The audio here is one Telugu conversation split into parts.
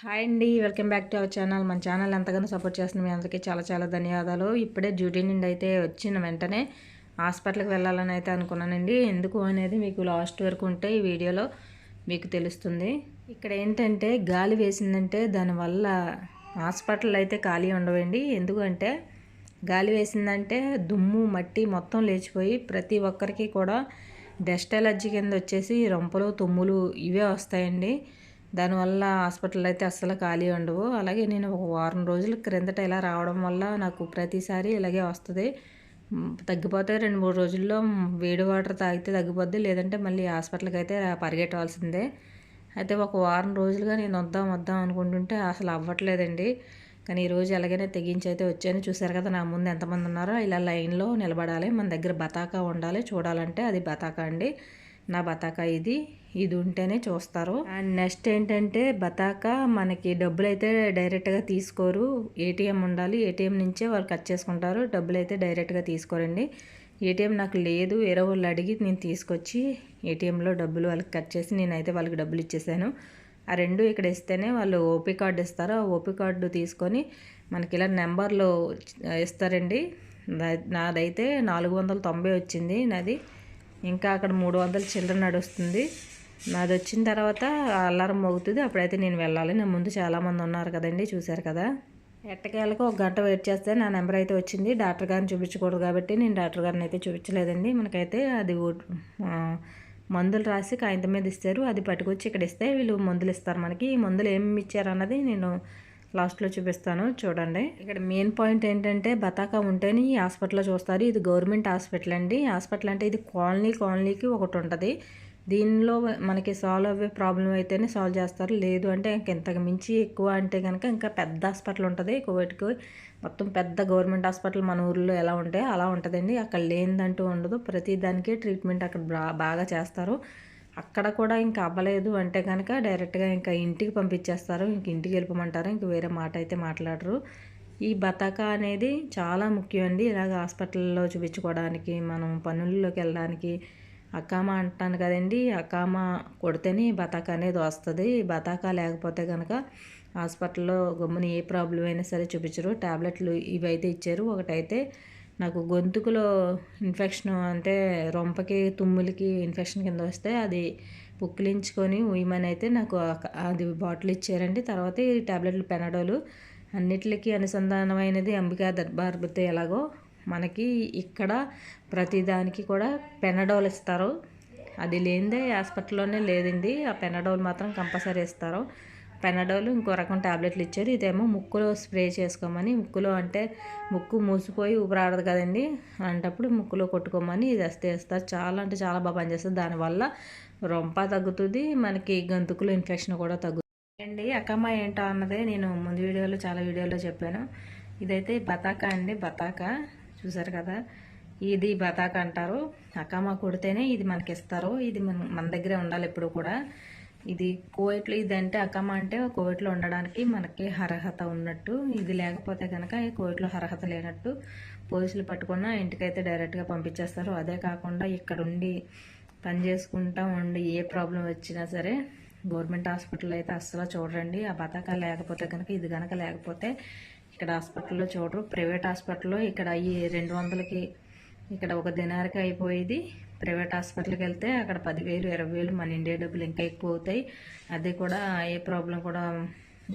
హాయ్ అండి welcome back to our channel. మన ఛానల్ ఎంతగానో సపోర్ట్ చేస్తున్న మీ అందరికీ చాలా చాలా ధన్యవాదాలు. ఇప్పుడే డ్యూటీ నుండి అయితే వచ్చిన వెంటనే హాస్పిటల్కి వెళ్ళాలని అయితే అనుకున్నానండి. ఎందుకు అనేది మీకు లాస్ట్ వరకు ఉంటే ఈ వీడియోలో మీకు తెలుస్తుంది. ఇక్కడ ఏంటంటే గాలి వేసిందంటే దానివల్ల హాస్పిటల్ అయితే ఖాళీ ఉండవండి. ఎందుకంటే గాలి వేసిందంటే దుమ్ము మట్టి మొత్తం లేచిపోయి ప్రతి ఒక్కరికి కూడా డస్ట్ ఎలర్జీ కింద వచ్చేసి రొంపలు తుమ్ములు ఇవే వస్తాయండి. దానివల్ల హాస్పిటల్ అయితే అస్సలు ఖాళీ ఉండవు. అలాగే నేను ఒక వారం రోజుల క్రిందట ఇలా రావడం వల్ల నాకు ప్రతిసారి ఇలాగే వస్తుంది. తగ్గిపోతే రెండు మూడు రోజుల్లో వేడి వాటర్ తాగితే తగ్గిపోద్ది. లేదంటే మళ్ళీ హాస్పిటల్కి అయితే పరిగెట్టవలసిందే. అయితే ఒక వారం రోజులుగా నేను వద్దాం వద్దాం అనుకుంటుంటే అసలు అవ్వట్లేదండి. కానీ ఈరోజు ఎలాగైనా తెగించి అయితే వచ్చాను. చూసారు కదా నా ముందు ఎంతమంది ఉన్నారో ఇలా లైన్లో నిలబడాలి. మన దగ్గర బతాకా ఉండాలి. చూడాలంటే అది బతాకా అండి. నా బతాకా ఇది ఇది ఉంటేనే చూస్తారు. అండ్ నెక్స్ట్ ఏంటంటే బతాకా మనకి డబ్బులు అయితే డైరెక్ట్గా తీసుకోరు. ఏటీఎం ఉండాలి ఏటీఎం నుంచే వాళ్ళు కట్ చేసుకుంటారు. డబ్బులు అయితే డైరెక్ట్గా తీసుకోరండి. ఏటీఎం నాకు లేదు వేరే వాళ్ళు అడిగి నేను తీసుకొచ్చి ఏటీఎంలో డబ్బులు వాళ్ళకి కట్ చేసి నేనైతే వాళ్ళకి డబ్బులు ఇచ్చేసాను. ఆ రెండు ఇక్కడ ఇస్తేనే వాళ్ళు ఓపీ కార్డు ఇస్తారు. ఆ ఓపీ కార్డు తీసుకొని మనకి ఇలా నెంబర్లు ఇస్తారండి. నాదైతే నాలుగు వందల తొంభై వచ్చింది నాది. ఇంకా అక్కడ మూడు వందల చిల్లర నడుస్తుంది. నాది వచ్చిన తర్వాత అల్లారం మోగుతుంది. అప్పుడైతే నేను వెళ్ళాలి. నా ముందు చాలామంది ఉన్నారు కదండి చూశారు కదా. ఎట్టకేళ్ళకు ఒక గంట వెయిట్ చేస్తే నా నెంబర్ అయితే వచ్చింది. డాక్టర్ గారిని చూపించకూడదు కాబట్టి నేను డాక్టర్ గారిని అయితే చూపించలేదండి. మనకైతే అది మందులు రాసి కాగితం మీద ఇస్తారు. అది పట్టుకొచ్చి ఇక్కడ ఇస్తే వీళ్ళు మందులు ఇస్తారు. మనకి ఈ మందులు ఏమి ఇచ్చారు అన్నది నేను లాస్ట్లో చూపిస్తాను చూడండి. ఇక్కడ మెయిన్ పాయింట్ ఏంటంటే బతాకా ఉంటేనే ఈ హాస్పిటల్లో చూస్తారు. ఇది గవర్నమెంట్ హాస్పిటల్ అండి. హాస్పిటల్ అంటే ఇది కాలనీ కాలనీకి ఒకటి ఉంటుంది. దీనిలో మనకి సాల్వ్ అయ్యే ప్రాబ్లం అయితేనే సాల్వ్ చేస్తారు. లేదు అంటే ఇంతకు మించి ఎక్కువ అంటే కనుక ఇంకా పెద్ద హాస్పిటల్ ఉంటుంది. కోవిడ్కి మొత్తం పెద్ద గవర్నమెంట్ హాస్పిటల్ మన ఊర్లో ఎలా ఉంటాయో అలా ఉంటుందండి. అక్కడ లేనిదంటూ ఉండదు. ప్రతి దానికి ట్రీట్మెంట్ అక్కడ బాగా చేస్తారు. అక్కడ కూడా ఇంకా అవ్వలేదు అంటే కనుక డైరెక్ట్గా ఇంకా ఇంటికి పంపించేస్తారు ఇంక ఇంటికి వెళ్ళిపోమంటారు ఇంక వేరే మాట అయితే మాట్లాడరు. ఈ బతక అనేది చాలా ముఖ్యం అండి. ఇలాగ హాస్పిటల్లో చూపించుకోవడానికి మనం పనుల్లోకి వెళ్ళడానికి. అకామ అంటాను కదండి అకామ కొడితేనే బతాక అనేది వస్తుంది. బతాక లేకపోతే కనుక హాస్పిటల్లో గమ్మున ఏ ప్రాబ్లం అయినా సరే చూపించరు. ట్యాబ్లెట్లు ఇవైతే ఇచ్చారు. ఒకటైతే నాకు గొంతుకులో ఇన్ఫెక్షన్ అంటే రొంపకి తుమ్ములకి ఇన్ఫెక్షన్ కింద వస్తే అది పుక్కిలించుకొని ఉయ్యమని అయితే నాకు అది బాటిల్ ఇచ్చారండి. తర్వాత ఈ ట్యాబ్లెట్లు పెనడోలు అన్నిటికీ అనుసంధానమైనది అంబికా దర్బార్బతే ఎలాగో మనకి ఇక్కడ ప్రతిదానికి కూడా పెనడోల్ ఇస్తారు. అది లేనిదే హాస్పిటల్లోనే లేదండి. ఆ పెనడోల్ మాత్రం కంపల్సరీ ఇస్తారు. పెనడోలు ఇంకో రకం ట్యాబ్లెట్లు ఇచ్చారు. ఇదేమో ముక్కులో స్ప్రే చేసుకోమని ముక్కులో అంటే ముక్కు మూసిపోయి ఊపిరాడదు కదండి. అంటప్పుడు ముక్కులో కొట్టుకోమని ఇది వస్తే వేస్తారు. చాలా అంటే చాలా బాగా పనిచేస్తుంది. దానివల్ల రొంప తగ్గుతుంది మనకి గంతుకులు ఇన్ఫెక్షన్ కూడా తగ్గుతుంది. అండి అక్కమ్మ ఏంటో అన్నదే నేను ముందు వీడియోలో చాలా వీడియోలో చెప్పాను. ఇదైతే బతాకా అండి బతాకా. చూసారు కదా ఇది బతాక అంటారు. అకామా కొడితేనే ఇది మనకి ఇస్తారు ఇది మన మన దగ్గరే ఉండాలి ఎప్పుడు కూడా. ఇది కోవిట్లో ఇదంటే అకామా అంటే కోవిట్లో ఉండడానికి మనకి అర్హత ఉన్నట్టు. ఇది లేకపోతే కనుక ఈ కోవిట్లో అర్హత లేనట్టు పోలీసులు పట్టుకున్న ఇంటికైతే డైరెక్ట్గా పంపించేస్తారు. అదే కాకుండా ఇక్కడ ఉండి పని చేసుకుంటా ఉండి ఏ ప్రాబ్లం వచ్చినా సరే గవర్నమెంట్ హాస్పిటల్ అయితే అస్సలు చూడండి ఆ పథకాలు లేకపోతే కనుక ఇది కనుక లేకపోతే ఇక్కడ హాస్పిటల్లో చూడరు. ప్రైవేట్ హాస్పిటల్లో ఇక్కడ ఈ రెండు వందలకి ఇక్కడ ఒక దినారికి అయిపోయేది. ప్రైవేట్ హాస్పిటల్కి వెళ్తే అక్కడ పదివేలు ఇరవై వేలు మన ఇండియా డబ్బులు ఇంకా ఎక్కువ అవుతాయి. అది కూడా ఏ ప్రాబ్లం కూడా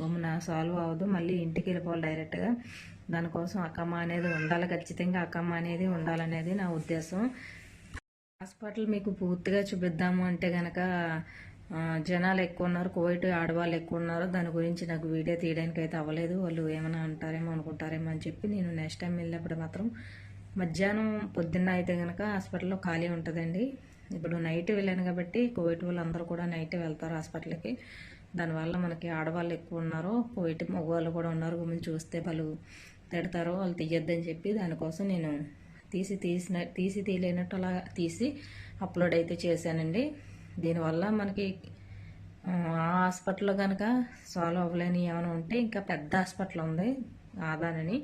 గమ్మున సాల్వ్ అవ్వదు. మళ్ళీ ఇంటికి వెళ్ళిపోవాలి డైరెక్ట్గా. దానికోసం అక్కమ్మ అనేది ఉండాలి. ఖచ్చితంగా అక్కమ్మ అనేది ఉండాలనేది నా ఉద్దేశం. హాస్పిటల్ మీకు పూర్తిగా చూపిద్దాము అంటే కనుక జనాలు ఎక్కువ ఉన్నారు కోవిడ్ ఆడవాళ్ళు ఎక్కువ ఉన్నారు. దాని గురించి నాకు వీడియో తీయడానికి అయితే అవ్వలేదు. వాళ్ళు ఏమైనా అంటారేమో అనుకుంటారేమో అని చెప్పి నేను నెక్స్ట్ టైం వెళ్ళినప్పుడు మాత్రం మధ్యాహ్నం పొద్దున్న అయితే కనుక హాస్పిటల్లో ఖాళీ ఉంటుందండి. ఇప్పుడు నైట్ వెళ్ళాను కాబట్టి కోవిడ్ వాళ్ళందరూ కూడా నైట్ వెళ్తారు హాస్పిటల్కి. దానివల్ల మనకి ఆడవాళ్ళు ఎక్కువ ఉన్నారు. కోవిడ్ మగవాళ్ళు కూడా ఉన్నారు. గురించి చూస్తే వాళ్ళు తిడతారు. వాళ్ళు తీయొద్దని చెప్పి దానికోసం నేను తీసి తీసిన తీసి తీయలేనట్టు అలా తీసి అప్లోడ్ అయితే చేశానండి. దీనివల్ల మనకి ఆ హాస్పిటల్లో కనుక సాల్వ్ అవ్వలేని ఏమైనా ఉంటే ఇంకా పెద్ద హాస్పిటల్ ఉంది. ఆదానని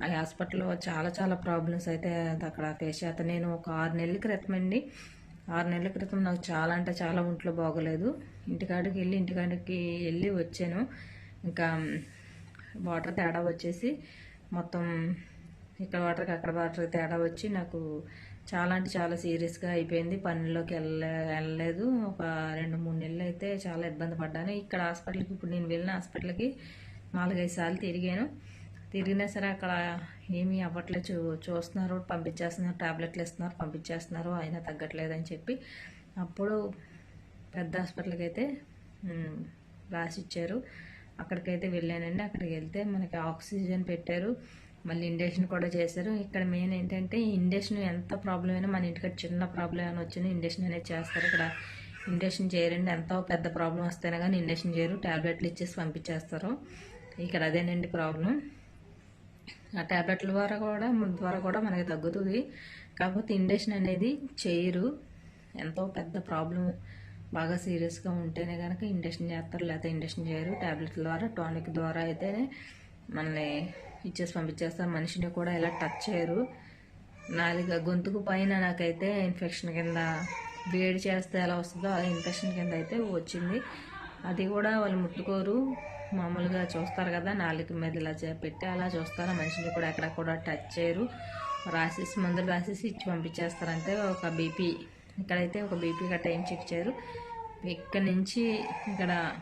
ఆ హాస్పిటల్లో చాలా చాలా ప్రాబ్లమ్స్ అయితే అక్కడ ఫేస్ చేత నేను ఒక ఆరు నెలల క్రితం అండి ఆరు నెలల క్రితం నాకు చాలా అంటే చాలా ఒంట్లో బాగోలేదు. ఇంటికాడికి వెళ్ళి ఇంటికాడికి వెళ్ళి వచ్చాను. ఇంకా వాటర్ తేడా వచ్చేసి మొత్తం ఇక్కడ వాటర్కి అక్కడ వాటర్ తేడా వచ్చి నాకు చాలా అంటే చాలా సీరియస్గా అయిపోయింది. పనుల్లోకి వెళ్ళ వెళ్ళలేదు. ఒక రెండు మూడు నెలలు అయితే చాలా ఇబ్బంది పడ్డాను. ఇక్కడ హాస్పిటల్కి ఇప్పుడు నేను వెళ్ళిన హాస్పిటల్కి నాలుగైదు సార్లు తిరిగాను. తిరిగినా సరే అక్కడ ఏమీ అవ్వట్లేదు. చూ చూస్తున్నారు పంపించేస్తున్నారు టాబ్లెట్లు ఇస్తున్నారు పంపించేస్తున్నారు అయినా తగ్గట్లేదని చెప్పి అప్పుడు పెద్ద హాస్పిటల్కి అయితే రాసి ఇచ్చారు అక్కడికైతే వెళ్ళానండి. అక్కడికి వెళ్తే మనకి ఆక్సిజన్ పెట్టారు. మళ్ళీ ఇండక్షన్ కూడా చేశారు. ఇక్కడ మెయిన్ ఏంటంటే ఇండక్షన్ ఎంత ప్రాబ్లం అయినా మన ఇంటికి చిన్న ప్రాబ్లం అయినా వచ్చినా ఇండక్షన్ అనేది చేస్తారు. ఇక్కడ ఇండక్షన్ చేయరండి. ఎంతో పెద్ద ప్రాబ్లం వస్తేనే కానీ ఇండక్షన్ చేయరు. టాబ్లెట్లు ఇచ్చేసి పంపించేస్తారు. ఇక్కడ అదేనండి ప్రాబ్లం ఆ ట్యాబ్లెట్ల ద్వారా కూడా ద్వారా కూడా మనకి తగ్గుతుంది. కాకపోతే ఇండక్షన్ అనేది చేయరు. ఎంతో పెద్ద ప్రాబ్లం బాగా సీరియస్గా ఉంటేనే కనుక ఇండక్షన్ చేస్తారు లేకపోతే ఇండక్షన్ చేయరు. ట్యాబ్లెట్ల ద్వారా టానిక్ ద్వారా అయితే మనల్ని ఇచ్చేసి పంపించేస్తారు. మనిషిని కూడా ఇలా టచ్ చేయరు. నాలుగ గొంతుకు పైన నాకైతే ఇన్ఫెక్షన్ కింద వేడి చేస్తే ఎలా వస్తుందో అలా ఇన్ఫెక్షన్ కింద అయితే వచ్చింది. అది కూడా వాళ్ళు ముట్టుకోరు. మామూలుగా చూస్తారు కదా నాలుగు మీద ఇలా చే- పెట్టి అలా చూస్తారు. మనుషులు మనిషిని కూడా ఎక్కడ కూడా టచ్ చేయరు. రాసేసి మందులు రాసేసి ఇచ్చి పంపించేస్తారంటే ఒక బీపీ ఇక్కడైతే ఒక బీపీ గట్ట ఏం చెక్ చేయరు. ఇక్కడ నుంచి ఇక్కడ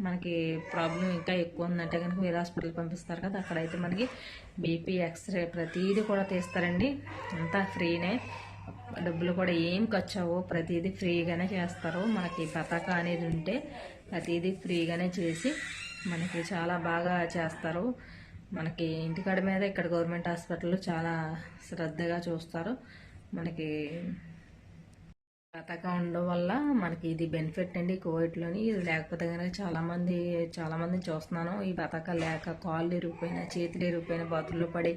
మనకి ప్రాబ్లం ఇంకా ఎక్కువ ఉందంటే కనుక వేరే హాస్పిటల్ పంపిస్తారు కదా అక్కడైతే మనకి బీపీ ఎక్స్రే ప్రతిదీ కూడా తీస్తారండి. అంతా ఫ్రీనే. డబ్బులు కూడా ఏం ఖర్చు ప్రతిదీ ఫ్రీగానే చేస్తారు. మనకి పతాక అనేది ఉంటే ప్రతిదీ ఫ్రీగానే చేసి మనకి చాలా బాగా చేస్తారు. మనకి ఇంటికాడ మీద ఇక్కడ గవర్నమెంట్ హాస్పిటల్లో చాలా శ్రద్ధగా చూస్తారు. మనకి పథకం ఉండడం వల్ల మనకి ఇది బెనిఫిట్ అండి కోవిడ్లోని. ఇది లేకపోతే కనుక చాలామంది చాలామందిని చూస్తున్నాను. ఈ బతక లేక కాళ్ళు ఇరిగిపోయినా చేతులు ఇరిగిపోయిన బాతుల్లో పడి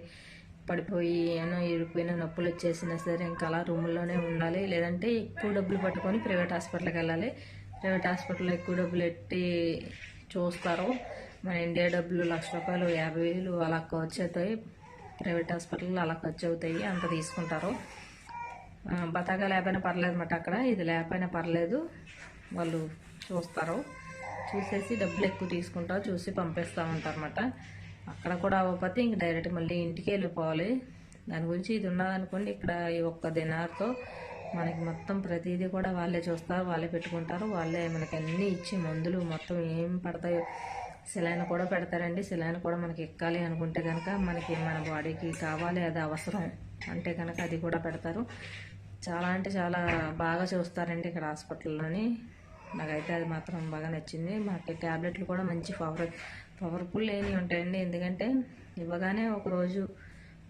పడిపోయి ఏమో ఇరిగిపోయిన నొప్పులు వచ్చేసినా సరే ఇంకా అలా రూముల్లోనే ఉండాలి. లేదంటే ఎక్కువ డబ్బులు పట్టుకొని ప్రైవేట్ హాస్పిటల్కి వెళ్ళాలి. ప్రైవేట్ హాస్పిటల్లో ఎక్కువ డబ్బులు పెట్టి చూస్తారు. మన ఇండియా డబ్బులు లక్ష రూపాయలు యాభై వేలు అలా ఖర్చు అవుతాయి. ప్రైవేట్ హాస్పిటల్లో అలా ఖర్చు అవుతాయి. అంత తీసుకుంటారు. ఆ, బతాకా లేకపోయినా పర్లేదు అన్నమాట అక్కడ. ఇది లేకపోయినా పర్లేదు. వాళ్ళు చూస్తారు. చూసేసి డబ్బులు ఎక్కువ తీసుకుంటారు చూసి పంపిస్తూ ఉంటారు అనమాట అక్కడ కూడా అవ్వకపోతే ఇంక డైరెక్ట్ మళ్ళీ ఇంటికి వెళ్ళిపోవాలి. దాని గురించి ఇది ఉన్నదనుకోండి ఇక్కడ ఈ ఒక్క దినార్తో మనకి మొత్తం ప్రతిదీ కూడా వాళ్ళే చూస్తారు వాళ్ళే పెట్టుకుంటారు. వాళ్ళే మనకి అన్నీ ఇచ్చి మందులు మొత్తం ఏం పడతాయో సిలైన్ కూడా పెడతారండి. సిలైన్ కూడా మనకి ఎక్కాలి అనుకుంటే కనుక మనకి మన బాడీకి కావాలి అది అవసరం అంటే కనుక అది కూడా పెడతారు. చాలా అంటే చాలా బాగా చూస్తారండి ఇక్కడ హాస్పిటల్లోని. నాకైతే అది మాత్రం బాగా నచ్చింది. మాకు ట్యాబ్లెట్లు కూడా మంచి పవర్ పవర్ఫుల్ లేని ఉంటాయండి. ఎందుకంటే ఇవ్వగానే ఒక రోజు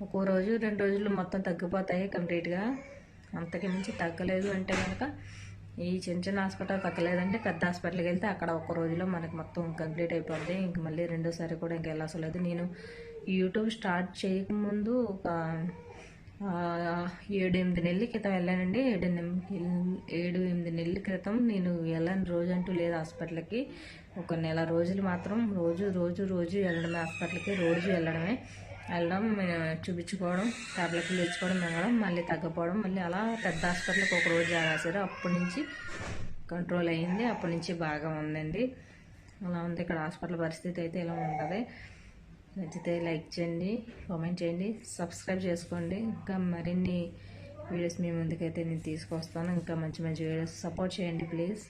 ఒక్కో రోజు రెండు రోజులు మొత్తం తగ్గిపోతాయి కంప్లీట్గా. అంతకి మించి తగ్గలేదు అంటే కనుక ఈ చిన్న చిన్న హాస్పిటల్ తగ్గలేదంటే పెద్ద హాస్పిటల్కి వెళ్తే అక్కడ ఒక రోజులో మనకి మొత్తం కంప్లీట్ అయిపోద్ది. ఇంక మళ్ళీ రెండోసారి కూడా ఇంక వెళ్ళవసరం నేను యూట్యూబ్ స్టార్ట్ చేయకముందు ఒక ఏడు ఎనిమిది నెలల క్రితం వెళ్ళానండి. ఏడు ఏడు ఎనిమిది నెలల క్రితం నేను వెళ్ళని రోజు అంటూ లేదు హాస్పిటల్కి. ఒక నెల రోజులు మాత్రం రోజు రోజు రోజు వెళ్ళడమే హాస్పిటల్కి రోజు వెళ్ళడమే. వెళ్ళడం చూపించుకోవడం టాబ్లెట్లు తెచ్చుకోవడం మింగడం మళ్ళీ తగ్గపోవడం మళ్ళీ అలా పెద్ద హాస్పిటల్కి ఒక రోజు రాశారు అప్పటి నుంచి కంట్రోల్ అయ్యింది. అప్పటి నుంచి బాగా ఉందండి. అలా ఉంది. ఇక్కడ హాస్పిటల్ పరిస్థితి అయితే ఇలా ఉంటుంది. నచ్చితే లైక్ చేయండి కామెంట్ చేయండి సబ్స్క్రైబ్ చేసుకోండి. ఇంకా మరిన్ని వీడియోస్ మీ ముందుకైతే నేను తీసుకొస్తాను. ఇంకా మంచి మంచి వీడియోస్ సపోర్ట్ చేయండి ప్లీజ్.